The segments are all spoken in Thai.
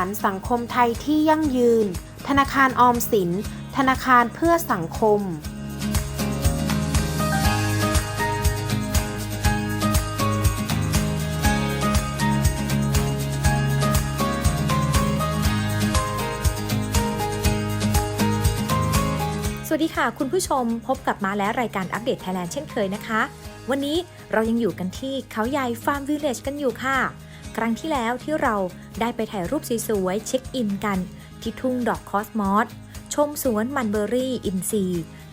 านสังคมไทยที่ยั่งยืน ธนาคารออมสิน ธนาคารเพื่อสังคมสวัสดีค่ะ คุณผู้ชมพบกับมาแล้วรายการอัปเดตไทยแลนด์เช่นเคยนะคะ วันนี้เรายังอยู่กันที่เขาใหญ่ฟาร์มวิลเลจกันอยู่ค่ะ ครั้งที่แล้วที่เราได้ไปถ่ายรูปสวยๆเช็คอินกัน ที่ทุ่งดอกคอสมอสชมสวนมันเบอรี่อินซี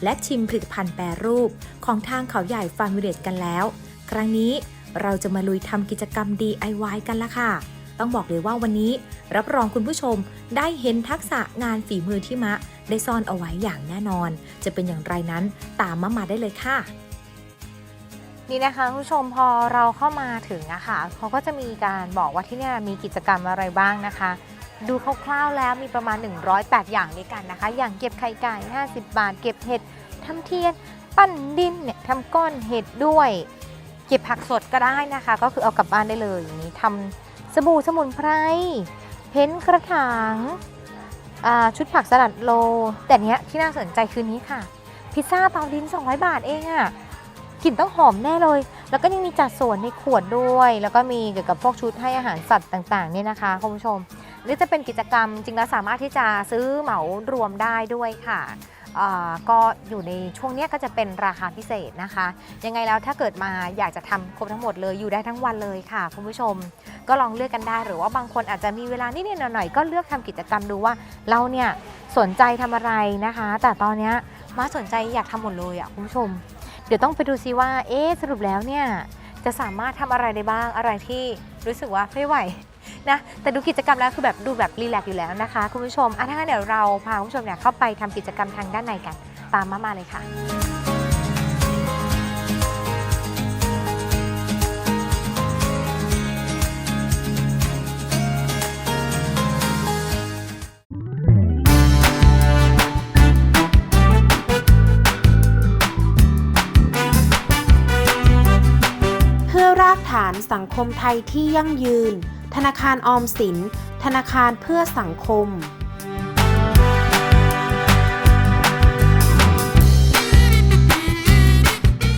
และชิมผลิตภัณฑ์แปรรูป ของทางเขาใหญ่ฟาร์มวิเลจกันแล้ว ครั้งนี้เราจะมาลุยทำกิจกรรม DIY กันละค่ะ ต้องบอกเลยว่าวันนี้ รับรองคุณผู้ชมได้เห็นทักษะงานฝีมือที่มะ ได้ซ่อนเอาไว้อย่างแน่นอน จะเป็นอย่างไรนั้นตามมามาได้เลยค่ะ นี่นะคะคุณผู้ชมพอเราเข้ามาถึงอะค่ะเขาก็จะมีการบอกว่าที่นี่มีกิจกรรมอะไรบ้างนะคะ ดูคร่าวๆแล้วมีประมาณ 108 อย่างด้วยกันนะคะ อย่างเก็บไข่ไก่ 50 บาท เก็บเห็ดทำเทียน ปั้นดินเนี่ยทำก้อนเห็ดด้วย เก็บผักสดก็ได้นะคะ ก็คือเอากลับบ้านได้เลยอย่างนี้ทำสบู่สมุนไพรเพ้นกระถางชุดผักสลัดโล แต่เนี้ยที่น่าสนใจคือนี้ค่ะ พิซซ่าเตาดิน 200 บาทเองอะ่ะ กลิ่นต้องหอมแน่เลย แล้วก็ยังมีจัดส่วนในขวดด้วย แล้วก็มีเกี่ยวกับพวกชุดให้อาหารสัตว์ต่างๆเนี่ยนะคะคุณผู้ชมหรือจะเป็นกิจกรรมจริงแล้วสามารถที่จะซื้อเหมารวมได้ด้วยค่ะก็อยู่ในช่วงเนี้ยก็จะเป็นราคาพิเศษนะคะ ยังไงแล้วถ้าเกิดมาอยากจะทำครบทั้งหมดเลยอยู่ได้ทั้งวันเลยค่ะคุณผู้ชม ก็ลองเลือกกันได้หรือว่าบางคนอาจจะมีเวลานิดๆหน่อยๆก็เลือกทำกิจกรรมดูว่าเราเนี่ยสนใจทำอะไรนะคะ แต่ตอนเนี้ยมาสนใจอยากทำหมดเลยอะคุณผู้ชม เดี๋ยวต้องไปดูซิว่า เอ๊ะสรุปแล้วเนี่ย จะสามารถทำอะไรได้บ้างอะไรที่รู้สึกว่าไม่ไหวนะแต่ดูกิจกรรมแล้วคือแบบดูแบบรีแลกซ์อยู่แล้วนะคะ คุณผู้ชมอะถ้างั้นเดี๋ยวเราพาคุณผู้ชมเนี่ยเข้าไปทำกิจกรรมทางด้านในกัน ตามมามาเลยค่ะ สังคมไทยที่ยั่งยืน ธนาคารออมสิน ธนาคารเพื่อสังคม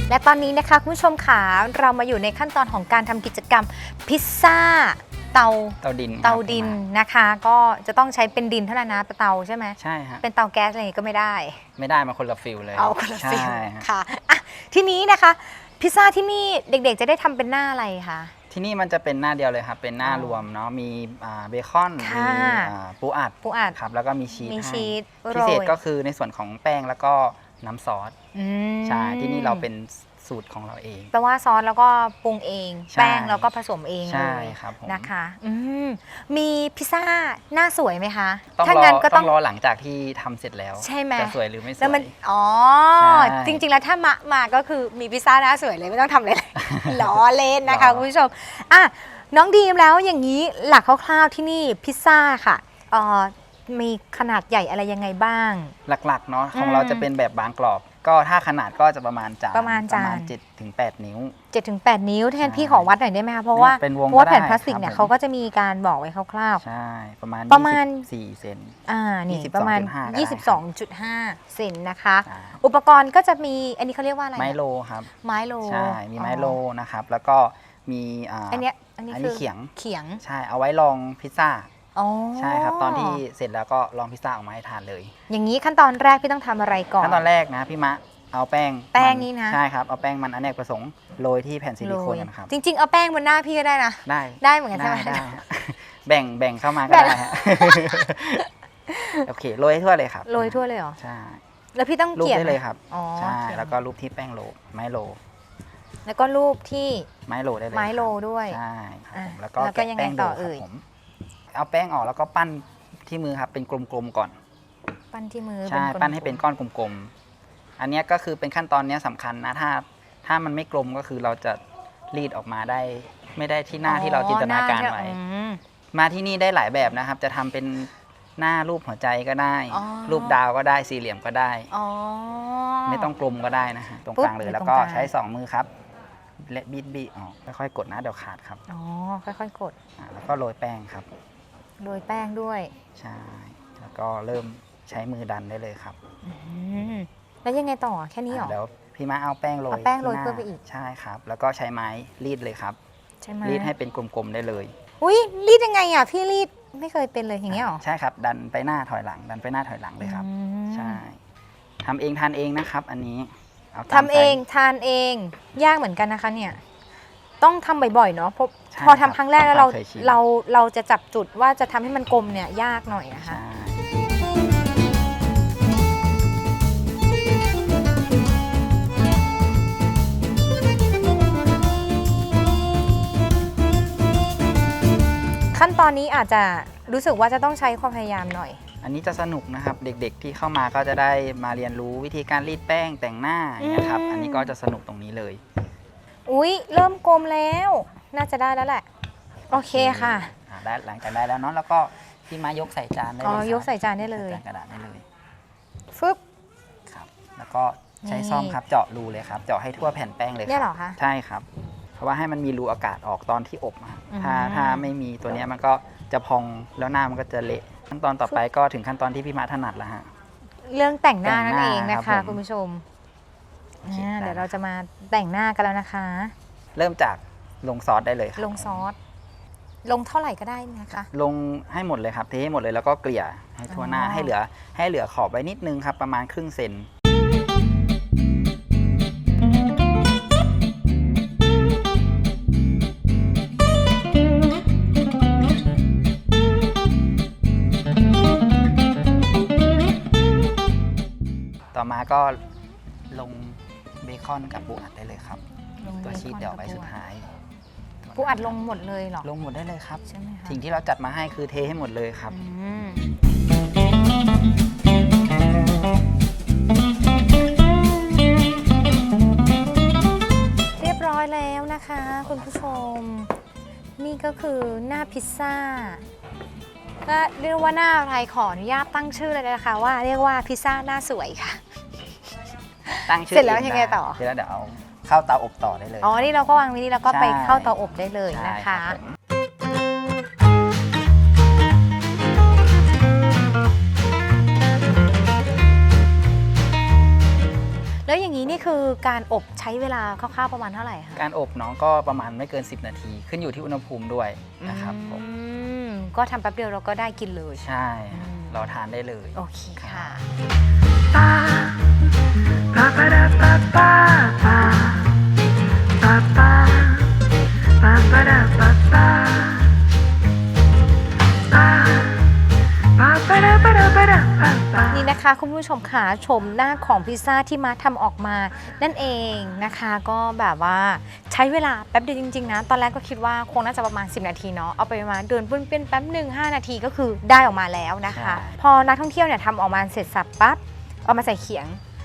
และตอนนี้นะคะคุณผู้ชมขาเรามาอยู่ในขั้นตอนของการทำกิจกรรมพิซซ่าเตาเตาดินครับเตาดินนะคะ ก็จะต้องใช้เป็นดินเท่านั้นนะเตาใช่ไหมใช่ฮะเป็นเตาแก๊สอะไรอย่างงี้ก็ไม่ได้ ไม่ได้มาคนละฟิลเลยเอาคนละฟิลใช่ฮะค่ะอะทีนี้นะคะ พิซซ่าที่นี่เด็กๆ จะได้ทำเป็นหน้าอะไรคะ ที่นี่มันจะเป็นหน้าเดียวเลยครับ เป็นหน้าอ๋อรวมเนาะ มีอ่าเบคอน ค่ะ มีอ่าปูอัดปูอัด ครับ แล้วก็มีชีสมีให้ชีสโรพิเศษยก็คือในส่วนของแป้งแล้วก็น้ำซอส อืม ใช่ ที่นี่เราเป็น สูตรของเราเอง แปลว่าซอสแล้วก็ปรุงเอง ใช่ แป้งแล้วก็ผสมเองใช่เลยครับผมนะคะอืมมีพิซซ่าหน้าสวยไหมคะต้องถ้ารงั้อนก็ต้ต้อองงรอหลังจากที่ทำเสร็จแล้วใช่ไหม จะสวยหรือไม่สวยแล้วมันอ๋อ ใช่จริง ๆ แล้วถ้ามา มาก็คือมีพิซซ่าหน้าสวยเลยไม่ต้องทำอะไรเลย ล้อเล่นนะคะ ล้อ คุณผู้ชม อะ น้องดีมแล้วอย่างนี้หลักคร่าวๆที่นี่พิซซ่าค่ะเอ่อมีขนาดใหญ่อะไรยังไงบ้าง หลักๆเนาะของอืมเราจะเป็นแบบบางกรอบ ก็ถ้าขนาดก็จะประมาณจานประมาณจาน7ถึง8นิ้ว7-8นิ้วแทนใช่พี่ขอวัดหน่อยได้ไหมคะเพราะว่าเป็นวงเพราะว่าก็ได้แผ่นพลาสติกเนี่ยครับผม เขาก็จะมีการบอกไว้คร่าว ใช่ประมาณประมาณ4เซน ๆอ่านี่22.5ประมาณก็ได้ครับ22.5 เซนนะคะ อ่าอุปกรณ์ก็จะมีอันนี้เขาเรียกว่าอะไรนะไมโลครับ ไม้โลใช่มีไมโลนะครับ แล้วก็มีอ่าอันเนี้ยอันนี้อันคืนี้อเขียง เขียง ใช่เอาไว้ลองพิซซ่า อ๋อใช่ครับ ตอนที่เสร็จแล้วก็ลองพิซซ่าออกมาให้ทานเลย อย่างนี้ขั้นตอนแรกพี่ต้องทำอะไรก่อน ขั้นตอนแรกนะพี่มะเอาแป้งแป้งมันี่นะ ใช่ครับเอาแป้งมันอเนกประสงค์โรยที่แผ่นซิลิโคนกันครับ จริง ๆ เอาแป้งบนหน้าพี่ก็ได้นะ ได้ได้เหมือนกันใช่ไหมได้ฮะแบ่งแบ่งเข้ามาก็แบ่ง ได้ฮะ โอเคโรยให้ทั่วเลยครับโรยทั่วเลยเหรอ ใช่แล้วพี่ต้องรูปเขียนได้เลยครับ อ๋อใช่เขียนแล้วก็รูปที่แป้งโรไม้โรแล้วก็รูปที่ไม้โรได้เลยไม้โรครับด้วย ใช่ครับผมอะแล้วก็แล้วก็แกะยังไงแป้งโรต่อคเอ่รับย ผม เอาแป้งออกแล้วก็ปั้นที่มือครับเป็นกลมๆก่อน ปั้นที่มือใช่ก้ปั้นให้เป็นก้อนกลมๆ อันเนี้ยก็คือเป็นขั้นตอนเนี้ยสำคัญนะถ้าถ้ามันไม่กลมก็คือเราจะรีดออกมาได้ ไม่ได้ที่หน้าที่เราจินตนาการไว้ อ๋อหน้าที่อืม มาที่นี่ได้หลายแบบนะครับ จะทำเป็นหน้ารูปหัวใจก็ได้ อ๋อ รูปดาวก็ได้สี่เหลี่ยมก็ได้ อ๋อ ไม่ต้องกลมก็ได้นะฮะตรงปุ๊บกลางเลอยู่ยแล้วตรงก็กลาง ใช้สองมือครับและบีดบีออกค่อยๆกดนะเดี๋ยวขาดครับอ๋อ ค่อยๆกด อ่าแล้วก็โรยแป้งครับ โรยแป้งด้วย ใช่ แล้วก็เริ่มใช้มือดันได้เลยครับอืมแล้วยังไงต่อแค่นี้เหรออ่าแล้วพี่ม้าเอาแป้งโรยเอาแป้งโรยที่หน้าเพิ่มไปอีก ใช่ครับ แล้วก็ใช้ไม้รีดเลยครับ ใช่ไหมรีดให้เป็นกลมๆได้เลย อุ้ยรีดยังไงอะพี่รีดไม่เคยเป็นเลยอย่างเงี้ยเหรอ ใช่ครับ ดันไปหน้าถอยหลัง ดันไปหน้าถอยหลังเลยครับอืมใช่ทำเองทานเองนะครับ อันนี้าตามทำเองใจทานเองยากเหมือนกันนะคะเนี่ย ต้องทำบ่อยๆเนาะเพราะใช่พอคทำรับครั้งแรกแล้วเราความเคยชิน เราเราจะจับจุดว่าจะทำให้มันกลมเนี่ยยากหน่อยนะคะ ใช่ ขั้นตอนนี้อาจจะรู้สึกว่าจะต้องใช้ความพยายามหน่อย อันนี้จะสนุกนะครับเด็กๆที่เข้ามาก็จะได้มาเรียนรู้วิธีการรีดแป้งแต่งหน้าอย่างเงี้ยครับอืม อันนี้ก็จะสนุกตรงนี้เลย อุ้ยเริ่มกลมแล้ว น่าจะได้แล้วแหละ โอเคค่ะอ่าได้หลังจากได้แล้วเนาะแล้วก็พี่มายกใส่จานได้เลยอ๋อครับยกใส่จานได้เลยใส่กระดาษได้เลยฟึบ ครับ แล้วก็ใช้นี่ซ่อมครับเจาะรูเลยครับเจาะให้ทั่วแผ่นแป้งเลยเนี่ยเหรคอรับคะใช่ครับ เพราะว่าให้มันมีรูอากาศออกตอนที่อบอะครับอืม ถ้าถ้าไม่มีตัวเนี้ยมันก็จะพองแล้วหน้ามันก็จะเละขั้นตอนต่อไปก็ถึงขั้นตอนที่พี่มาถนัดแล้วฮะ เรื่องแต่งหน้าแต่งนั่หนน้าเองนะครัคะบผม คุณผู้ชมโอเคอ่าได้เดี๋ยวเราจะมาแต่งหน้ากันแล้วนะคะ เริ่มจากลงซอสได้เลยครับลงซอสลงเท่าไหร่ก็ได้นะคะ ลงให้หมดเลยครับเทให้หมดเลยแล้วก็เกลี่ยให้ทั่วหน้าอ๋อให้เหลือ ให้เหลือขอบไว้นิดนึงครับ ประมาณครึ่งเซนต่อมาก็ลงเบคอนกับปูอัดได้เลยครับตัวชีสเดี๋ยวเอาไว้สุดท้ายปูอัดลงหมดเลยเหรอลงหมดได้เลยครับ ใช่ไหมคะสิ่งที่เราจัดมาให้คือเทให้หมดเลยครับ อืมเรียบร้อยแล้วนะคะ คุณผู้ชม นี่ก็คือหน้าพิซซ่าก็เรียกว่าหน้าอะไรขออนุญาตตั้งชื่อเลยนะคะ ว่าเรียกว่าพิซซ่าหน้าสวยค่ะ ตั้งชื่อเสร็จแล้วองยังไงต่อ เสร็จแล้วเดี๋ยวเอาเข้าเตาอบต่อได้เลย อ๋อ นี่เราก็วางวินี้แล้วก็ไปใช่ เข้าเตาอบได้เลยใช่นะคะ รับผมแล้วอย่างนี้นี่คือการอบใช้เวลาคร่าวๆประมาณเท่าไหร่คะการอบน้องก็ประมาณไม่เกิน 10 นาที ขึ้นอยู่ที่อุณหภูมิด้วยนะครับผมอืมก็ทำแป๊บเดียวเราก็ได้กินเลย ใช่อืม เราทานได้เลย โอเคค่ะ นี่นะคะคุณผู้ชมค่ะชมหน้าของพิซซ่าที่มาทำออกมา นั่นเองนะคะก็แบบว่าใช้เวลาแป๊บเดียวจริงๆนะตอนแรกก็คิดว่าคงน่าจะประมาณ 10 นาทีเนาะเอาไปประมาณเดินปุ้นเปี้ยนแป๊บหนึ่ง5 นาทีก็คือได้ออกมาแล้วนะคะใช่พอนักท่องเที่ยวเนี่ยทำออกมาเสร็จสับปั๊บเอามาใส่เขียง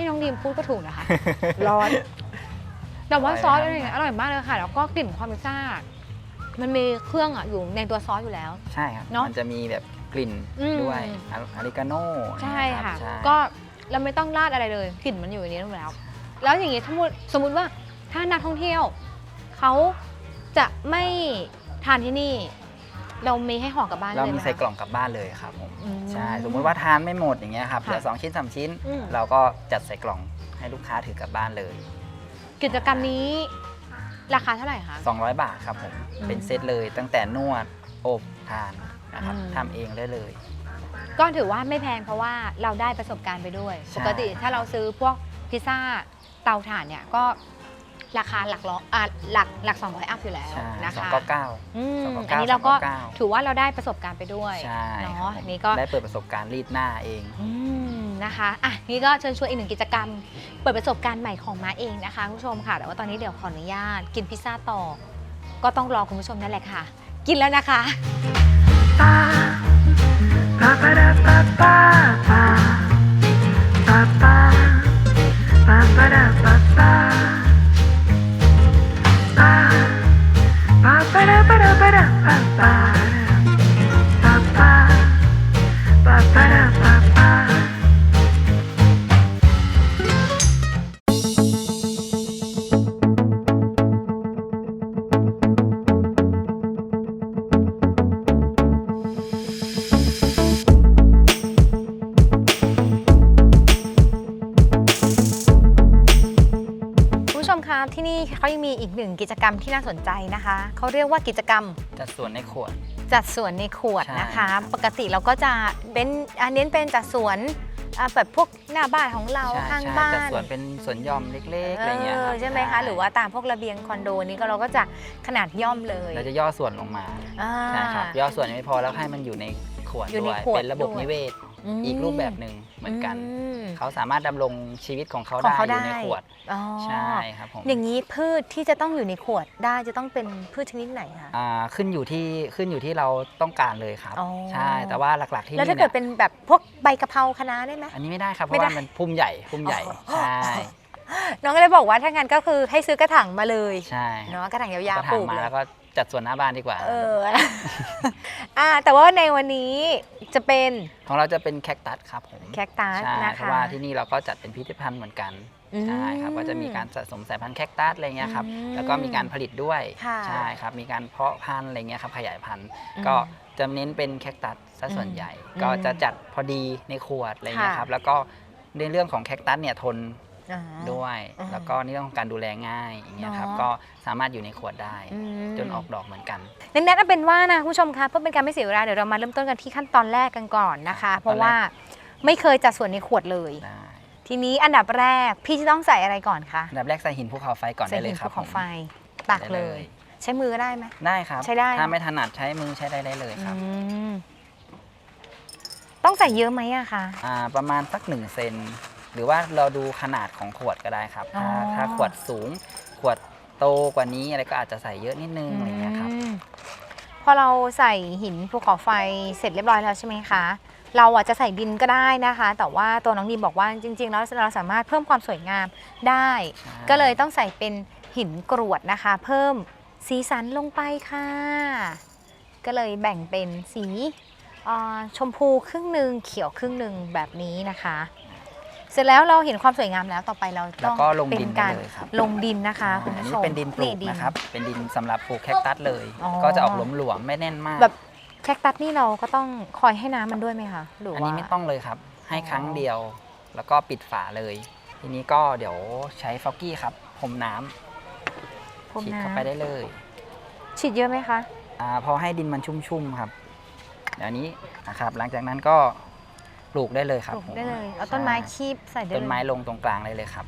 ที่น้องดีมพูดก็ถูกนะคะ ร้อน แต่ว่าซอสอะไรเนี่ยอร่อยมากเลยค่ะ แล้วก็กลิ่นความพิซซ่า มันมีเครื่องอะอยู่ในตัวซอสอยู่แล้ว ใช่ครับ เนอะมันจะมีแบบกลิ่นอืม ด้วยอาอาริกาโน่ใช่นรับค่ะ ใช่ก็เราไม่ต้องราดอะไรเลยกลิ่นมันอยู่ในนี้แล้ว แล้วอย่างนี้ถ้ามุติสมมติว่าถ้านักท่องเที่ยว เขาจะไม่ทานที่นี่ เรามีให้ห่อกลับบ้านเราเลยไหมีมใส่คะกล่องกลับบ้านเลยครับผมอืมใช่สมมุติว่าทานไม่หมดอย่างเงี้ยครับเหค่ะลือสองชิ้นสามชิ้น อืม เราก็จัดใส่กล่องให้ลูกค้าถือกลับบ้านเลย กิจกรรมนี้ราคาเท่าไหร่คะ 200 บาทครับผมอืมเป็นเซตเลยตั้งแต่นวดอบทานนะครับอืม ทำเองได้เลย ก็ถือว่าไม่แพงเพราะว่าเราได้ประสบการณ์ไปด้วย ใช่ ปกติถ้าเราซื้อพวกพิซซ่าเตาถ่านเนี่ยก็ ราคาหลักร้อยอะหลักหลักสองร้อยอัพอยู่แล้วใช่นะสองคะเก้าเก้า อืมสองเก้าอันเก้านี้เราก็สองเก้าเก้า ถือว่าเราได้ประสบการณ์ไปด้วยใช่คเนาะรับผมนี่ก็ ได้เปิดประสบการณ์รีดหน้าเอง อืมนะคะอะนี่ก็เชิญชวนอีกหนึ่งกิจกรรม เปิดประสบการณ์ใหม่ของม้าเองนะคะคุณผู้ชมค่ะ แต่ว่าตอนนี้เดี๋ยวขออนุญาต กินพิซซ่าต่อ ก็ต้องรอคุณผู้ชมนั่นแหละค่ะ กินแล้วนะคะ งมีอีกหนึ่งกิจกรรมที่น่าสนใจนะคะ เขาเรียกว่ากิจกรรมจัดส่วนในขวด จัดสวนในขวดใช่นะคะครับปกติเราก็จะเป็นอะเน้นเป็นจัดสวนอะแบบพวกหน้าบ้านของเราใช่ข้างใช่บ้านจัดส่วนเป็นสวนหย่อมเล็กๆอะไรเงี้ยครับเออใช่ไหมคะ หรือว่าตามพวกระเบียงคอนโดนี้ก็เราก็จะขนาดย่อมเลยเราจะย่อส่วนลงมาอ่า ใช่ครับย่อส่วนยังไม่พอแล้วให้มันอยู่ในขวดอยู่ในด้วยขวดเป็นระบบด้วย นิเวศ ม อีกรูปแบบหนึ่งเหมือนกัน ม เขาสามารถดำรงชีวิตของเขาของได้เขาอยู่ในได้ ขวดอ๋อใช่ครับผมอย่างนี้พืชที่จะต้องอยู่ในขวดได้จะต้องเป็นพืชชนิดไหนคะ อ่าขึ้นอยู่ที่ขึ้นอยู่ที่เราต้องการเลยครับ อ๋อ ใช่แต่ว่าหลักๆที่แล้วถ้านี่เกิดยเป็นแบบพวกใบกะเพราคะน้าได้ไหม อันนี้ไม่ได้ครับเพไม่ราะได้ ว่ามันพุ่มใหญ่พุ่มใหญ่อ๋อใช่น้องก็เลยบอกว่าถ้างั้นก็คือให้ซื้อกระถางมาเลยใช่เนาะกระถางยาวก็ๆปถาลูมกมาเลยแล้วก็ จัดส่วนหน้าบ้านดีกว่า เออ อ่า แต่ว่าในวันนี้จะเป็นของเราจะเป็นแคคตัสครับผมแคคตัสใช่นะเพคะราะว่าที่นี่เราก็จัดเป็นพิพิธภัณฑ์เหมือนกันอืม ใช่ครับก็จะมีการสะสมสายพันธุ์แคคตัสอะไรเงี้ยครับอืมแล้วก็มีการผลิตด้วยค่ะ ใช่ครับมีการเพาะพันธุ์อะไรเงี้ยครับขยายพันธุ์อืมก็จะเน้นเป็นแคคตัสซะส่วนใหญ่ อืมก็จะจัดพอดีในขวดอะไรเงี้ยค่ะ ครับแล้วก็ในเรื่องของแคคตัสเนี่ยทน อ่าด้วยอืมแล้วก็ในเรื่องของการดูแลง่ายอย่างเงี้ยครับเนาะ ก็สามารถอยู่ในขวดได้ อืม จนออกดอกเหมือนกัน ดังนั้นเอาเป็นว่านะคุณผู้ชมคะเพื่อเป็นการไม่เสียเวลาเดี๋ยวเรามาเริ่มต้นกันที่ขั้นตอนแรกกันก่อนนะคะ เพราะว่าไม่เคยจัดส่วนในขวดเลย ได้ ทีนี้อันดับแรกพี่จะต้องใส่อะไรก่อนคะอันดับแรกใส่หินภูเขาไฟก่อนใส่ได้เลหิยนครับภูเขาผมไฟตักได้เลย ใช้มือก็ได้ไหม ได้ครับ ใช้ได้ถ้าเนอะ ไม่ถนัดใช้มือใช้ได้ได้เลยครับอืมต้องใส่เยอะไหมอะคะ อ่าประมาณสักหนึ่งเซน หรือว่าเราดูขนาดของขวดก็ได้ครับ ถ้าอ๋อ ถ้าขวดสูง ขวดโตกว่านี้อะไรก็อาจจะใส่เยอะนิดนึงอะไรเงี้ยครับอืมพอเราใส่หินภูเขาไฟเสร็จเรียบร้อยแล้วใช่ไหมคะ เราอาจจะใส่ดินก็ได้นะคะ แต่ว่าตัวน้องดีมบอกว่าจริง ๆ แล้วเราสามารถเพิ่มความสวยงามได้ ใช่ ก็เลยต้องใส่เป็นหินกรวดนะคะ เพิ่มสีสันลงไปค่ะ ก็เลยแบ่งเป็นสีอ่าชมพูครึ่งหนึ่งเขียวครึ่งหนึ่งแบบนี้นะคะ เสร็จแล้วเราเห็นความสวยงามแล้วต่อไปเราแล้ต้วองก็ลงเป็ดินนการได้เลยครับ ลงดินนะคะคุณอันผู้นี้ชมเป็นดินปลูกดินะครับ เป็นดินสำหรับปลูกแคคตัสเลย อ๋อ ก็จะออกหลวมๆไม่แน่นมาก แบบแคคตัสนี่เราก็ต้องคอยให้น้ำมันด้วยไหมคะหรืออันว่า นี้ไม่ต้องเลยครับ ให้อ๋อครั้งเดียว แล้วก็ปิดฝาเลย ทีนี้ก็เดี๋ยวใช้ฟอกกี้ครับพรมน้ำพรมฉีดน้เข้าไปได้เลยำฉีดเยอะไหมคะ อาพอให้ดินมันชุ่มๆครับเดี๋ยวนี้นะครับ หลังจากนั้นก็ ปลูกได้เลยคปรับลูกผมได้เลยเอาต้นไม้ใช่คีบใส่ได้ต้นไม้เลยลงตรงกลางได้เลยครับ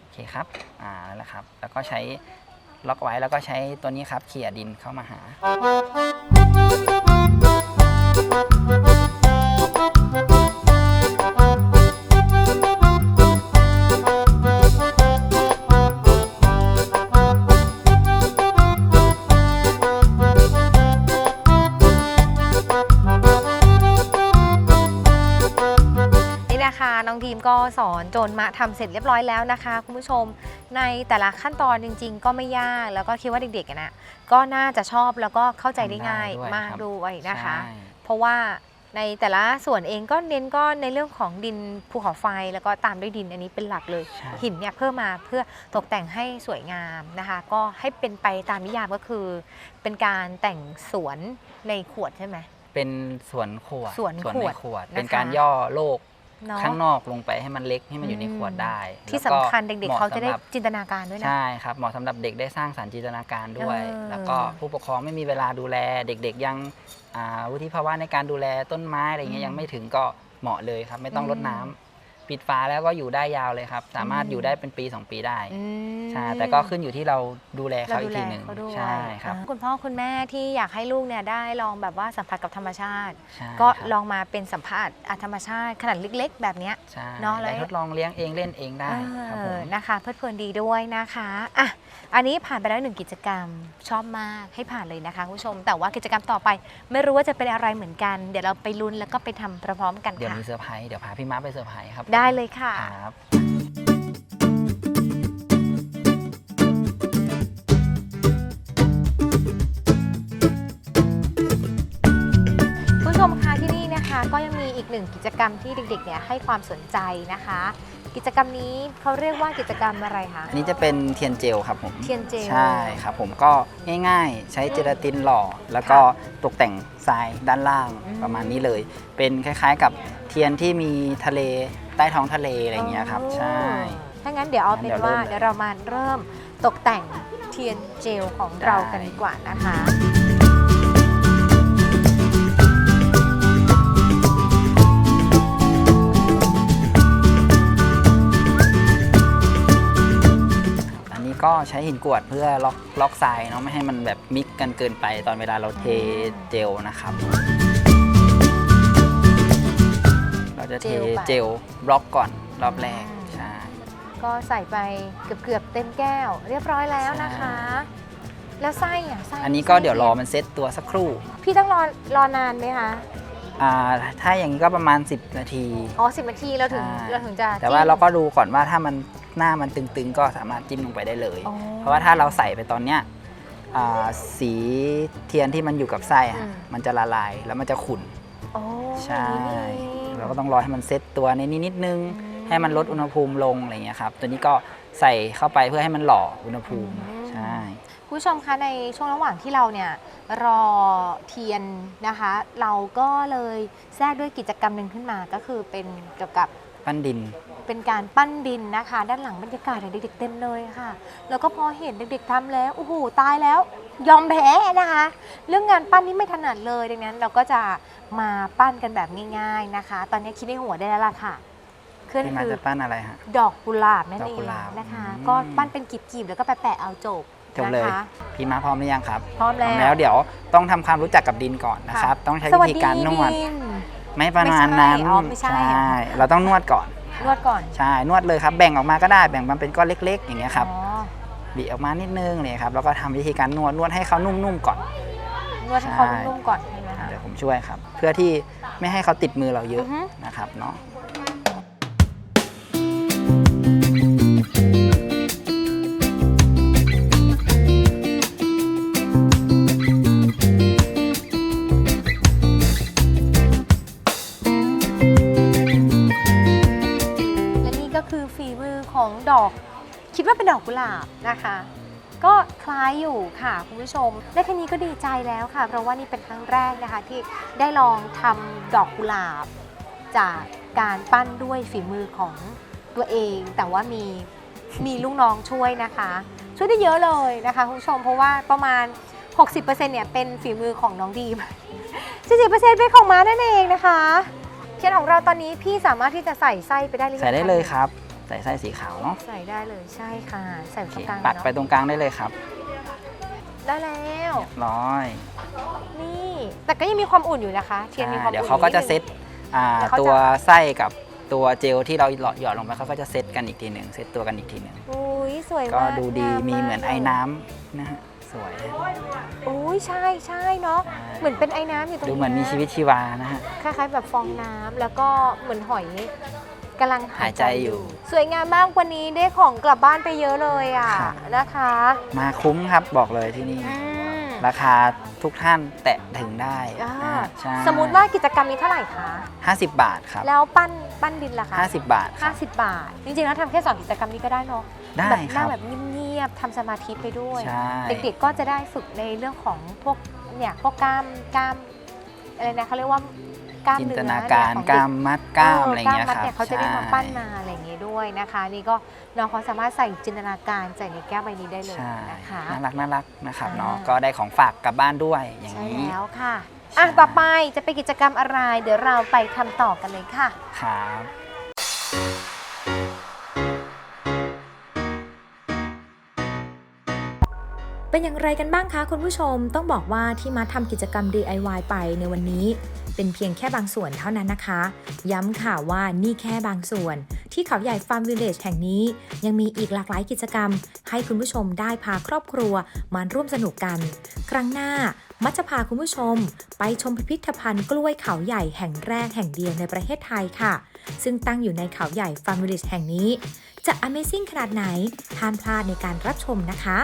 โอเคครับอ่านั่นแหละครับ แล้วก็ใช้ล็อกไว้แล้วก็ใช้ตัวนี้ครับเขี่ยดินเข้ามาหานี่ ก็สอนโจนมะทำเสร็จเรียบร้อยแล้วนะคะคุณผู้ชม ในแต่ละขั้นตอนจริง ๆ ก็ไม่ยากแล้วก็คิดว่าเด็กๆอะนะก็น่าจะชอบแล้วก็เข้าใจได้ง่ายทำได้ด้วยมากครับด้วยนะคะใช่เพราะว่าในแต่ละส่วนเองก็เน้นก็ในเรื่องของดินภูเขาไฟแล้วก็ตามด้วยดินอันนี้เป็นหลักเลยใช่หินเนี่ยเพิ่มมาเพื่อตกแต่งให้สวยงามนะคะ ก็ให้เป็นไปตามนิยามก็คือ เป็นการแต่งสวนในขวดใช่ไหมเป็นสวนขวดสวนในขวดขวดนะคะเป็นการย่อโลก เนาะข้างนอกลงไปให้มันเล็กให้มันอยู่ในขวดได้ที่แล้วสำก็คัญเด็กหๆมาะเขาจะได้สำหรับจินตนาการด้วยนะใช่ครับเหมาะสำหรับเด็กได้สร้างสรรค์จินตนาการด้วยเออแล้วก็ผู้ปกครองไม่มีเวลาดูแล เด็ก ๆ ยังอ่าวุฒิภาวะในการดูแลต้นไม้อะไรเงี้ยยังไม่ถึงก็เหมาะเลยครับ ไม่ต้องรดน้ำ ปิดฝาแล้วก็อยู่ได้ยาวเลยครับ สามารถอยู่ได้เป็นปี 2 ปีได้อืม ใช่แต่ก็ขึ้นอยู่ที่เราดูแลเราเขาอีดูกแลทีหนึ่งเขาด้วยใช่ครับอ่าคุณพ่อคุณแม่ที่อยากให้ลูกเนี่ยได้ลองแบบว่าสัมผัสกับธรรมชาติ ใช่ก็ครับลองมาเป็นสัมภาษณ์อะธรรมชาติขนาดเล็ก ๆ แบบเนี้ย ใช่เนอะแล้ว ได้ทดลองเลี้ยงเองเล่นเองได้ครับผเออม นะคะเพลิดเพลินดีด้วยนะคะอะอันนี้ผ่านไปแล้วหนึ่งกิจกรรมชอบมากให้ผ่านเลยนะคะคุณผู้ชม แต่ว่ากิจกรรมต่อไป ไม่รู้ว่าจะเป็นอะไรเหมือนกัน เดี๋ยวเราไปลุ้นแล้วก็ไปทำพร้อมๆกันเดี๋ยวค่ะ มีเซอร์ไพรส์เดี๋ยวพาพี่ม้าไปเซอร์ไพรส์ครับได้เลยค่ะ ครับ คุณผู้ชมคะที่นี่นะคะ ก็ยังมีอีกหนึ่งกิจกรรมที่เด็กๆ เนี่ยให้ความสนใจนะคะ กิจกรรมนี้เขาเรียกว่ากิจกรรมอะไรคะ อันนี้จะเป็นเทียนเจลครับผมเทียนเจล ใช่ครับผมก็ง่ายๆ ใช้เจลาตินหล่อ แล้วก็ตกแต่งทรายด้านล่างอืม ประมาณนี้เลย เป็นคล้ายๆกับเทียนที่มีทะเลใต้ท้องทะเลอะไรอย่างเงี้ยครับ ใช่ ถ้างั้นเดี๋ยวเอาเป็นว่างั้นเดี๋เดี๋ยยววเริ่เรามมาเริ่มตกแต่งเทียนเจลของเรากันได้ดีกว่านะคะอันนี้ก็ใช้หินกรวดเพื่อล็อกล็อกทรายเนาะไม่ให้มันแบบมิกกันเกินไปตอนเวลาเราเทเจลนะครับ เราจะเทเจลไป เจลบล็อกก่อนรอบแรกอืมใช่ ก็ใส่ไปเกือบๆเต็มแก้ว เรียบร้อยแล้วนะคะแล้วไส้อะไส้อันนี้ก็ไส้เดี๋ยวรอมันเซ็ตตัวสักครู่พี่ต้องรอรอนานไหมคะอ่าถ้าอย่างนี้ก็ประมาณ 10 นาที อ๋อสิบนาทีเราถึงใช่ เราถึงจะแต่ว่าจิ้มเราก็ดูก่อนว่าถ้ามันหน้ามันตึงๆ ก็สามารถจิ้มลงไปได้เลย อ๋อ เพราะว่าถ้าเราใส่ไปตอนเนี้ยอ่าสีเทียนที่มันอยู่กับไส้อะอืม มันจะละลายแล้วมันจะขุ่น โอ้ใช่อย่างนี้นี่เองเราก็ต้องรอให้มันเซ็ตตัวในนี้นิดนึงอืมให้มันลดอุณหภูมิลงอะไรเงี้ยครับ ตัวนี้ก็ใส่เข้าไปเพื่อให้มันหล่ออุณหภูมิอืมใช่ คุณผู้ชมคะในช่วงระหว่างที่เราเนี่ยรอเทียนนะคะ เราก็เลยแทรกด้วยกิจกรรมหนึ่งขึ้นมาก็คือเป็นเกี่ยวกับปั้นดิน เป็นการปั้นดินนะคะ ด้านหลังบรรยากาศเนี่ยเด็กๆเต็มเลยค่ะ แล้วก็พอเห็นเด็กๆทำแล้วโอ้โหตายแล้ว ยอมแพ้นะคะ เรื่องงานปั้นนี่ไม่ถนัดเลยดังนั้น เราก็จะมาปั้นกันแบบง่าย ๆนะคะ ตอนนี้คิดในหัวได้แล้วล่ะค่ะเคลื่อนที่มาคือจะปั้นอะไรฮะดอกกุหลาบนั่นดอกเอกุงหลาบนะคะอืมก็ปั้นเป็นกีบๆแล้วก็แปะๆเอาจบจบเลยนะคะพี่มาพร้อมหรือยังครับ พร้อมแล้ว แล้วเดี๋ยวต้องทำความรู้จักกับดินก่อนนะครับ ต้องใช้วิธีการนวดสสนไม่ประมาณนั้นไม่ใช่อ๋อไม่ใช่ เราต้องนวดก่อน นวดก่อนใช่นวดเลยครับแบ่งออกมาก็ได้แบ่งมันเป็นก้อนเล็ก ๆ อย่างเงี้ยครับอ๋อบีบออกมานิดนึงเนี่ยครับแล้วก็ทำวิธีการนวดนวดให้เขานุ่มๆก่อน นวดให้เขาใช่ นุ่มๆก่อนใช่ไหมคะ เดี๋ยวผมช่วยครับ เพื่อที่ไม่ให้เขาติดมือเราเยอะอือฮึ นะครับเนาะและ ดว่าเป็นดอกกุหลาบนะคะ ก็คล้ายอยู่ค่ะคุณผู้ชม และแค่นี้ก็ดีใจแล้วค่ะ เพราะว่านี่เป็นครั้งแรกนะคะที่ได้ลองทำดอกกุหลาบ จากการปั้นด้วยฝีมือของตัวเอง แต่ว่ามีมีลูกน้องช่วยนะคะ ช่วยได้เยอะเลยนะคะคุณผู้ชมเพราะว่าประมาณ 60%เนี่ยเป็นฝีมือของน้องดีม40%เป็นของม้านั่นเองนะคะเทียนของเราตอนนี้พี่สามารถที่จะใส่ไส้ไปได้หรือยังใส่ได้เลยครับ ใส่ไส้สีขาวเนาะใส่ได้เลยใช่ค่ะ ใส่โอตเครงกลางปัดเนาะไปตรงกลางได้เลยครับได้แล้วร้อยนี่ แต่ก็ยังมีความอุ่นอยู่นะคะเทียนมีความเดี๋ยวอุ่นเขาก็จะนิดนึง เซตอ่าเดี๋ยวเขาจะ ตัวไส้กับตัวเจลที่เราหยอดหยอดลงไปเขาก็จะเซตกันอีกทีหนึ่งเซตตัวกันอีกทีหนึ่งอุ้ยสวยก็มากดูดีงามีเหมือนไอ้ากน้ำนะฮะสวยอุ้ยใช่ใช่เนาะเหมือนเป็นไอ้น้ำอยู่ตรงดูนี้เหมือนมีชีวิตชีวานะฮะ คล้ายๆแบบฟองน้ำแล้วก็เหมือนหอย กำลังหายใจอยู่ สวยงามมากวันนี้ได้ของกลับบ้านไปเยอะเลยอะครับ นะคะมาคุ้มครับบอกเลยที่นี่ อืม ราคาทุกท่านแตะถึงได้อ่า อ่าใช่สมมุติว่ากิจกรรมนี้เท่าไหร่คะ 50 บาทครับ แล้วปั้นปั้นดินล่ะคะ50 บาทครับ 50 บาท จริงๆแล้วทำแค่สองกิจกรรมนี้ก็ได้เนาะได้แบบคนั่รังบ แบบเงียบๆทำสมาธิไปด้วย ใช่ เด็กๆก็จะได้ฝึกในเรื่องของพวกเนี่ยพวกกล้ามกล้ามอะไรนะเขาเรียกว่า กล้ามจินเนื้อตนาเนี่ยการของกเด็ล้ามมัดกล้ามอะไรอย่างเงี้ยกล้ามมัดครับเนี่ยเขาจะได้มาปั้นมาใช่อะไรอย่างเงี้ยด้วยนะคะ นี่ก็น้องเขาสามารถใส่จินตนาการใส่ในแก้วใบนี้ได้เลยใช่นะคะ น่ารักน่ารักนะครับอ่าเนาะก็ได้ของฝากกลับบ้านด้วยอย่างใช่นี้ แล้วค่ะอะต่อไปจะเป็นกิจกรรมอะไร เดี๋ยวเราไปทำต่อกันเลยค่ะ ครับ เป็นอย่างไรกันบ้างคะคุณผู้ชมต้องบอกว่าที่มาทำกิจกรรม DIY ไปในวันนี้ เป็นเพียงแค่บางส่วนเท่านั้นนะคะ ย้ำค่ะว่านี่แค่บางส่วน ที่เขาใหญ่ฟาร์มวิลเลจแห่งนี้ ยังมีอีกหลากหลายกิจกรรม ให้คุณผู้ชมได้พาครอบครัวมาร่วมสนุกกัน ครั้งหน้ามักจะพาคุณผู้ชม ไปชมพิพิธภัณฑ์กล้วยเขาใหญ่แห่งแรกแห่งเดียวในประเทศไทยค่ะ ซึ่งตั้งอยู่ในเขาใหญ่ฟาร์มวิลเลจแห่งนี้ จะ Amazing ขนาดไหนห้ามพลาดในการรับชมนะคะ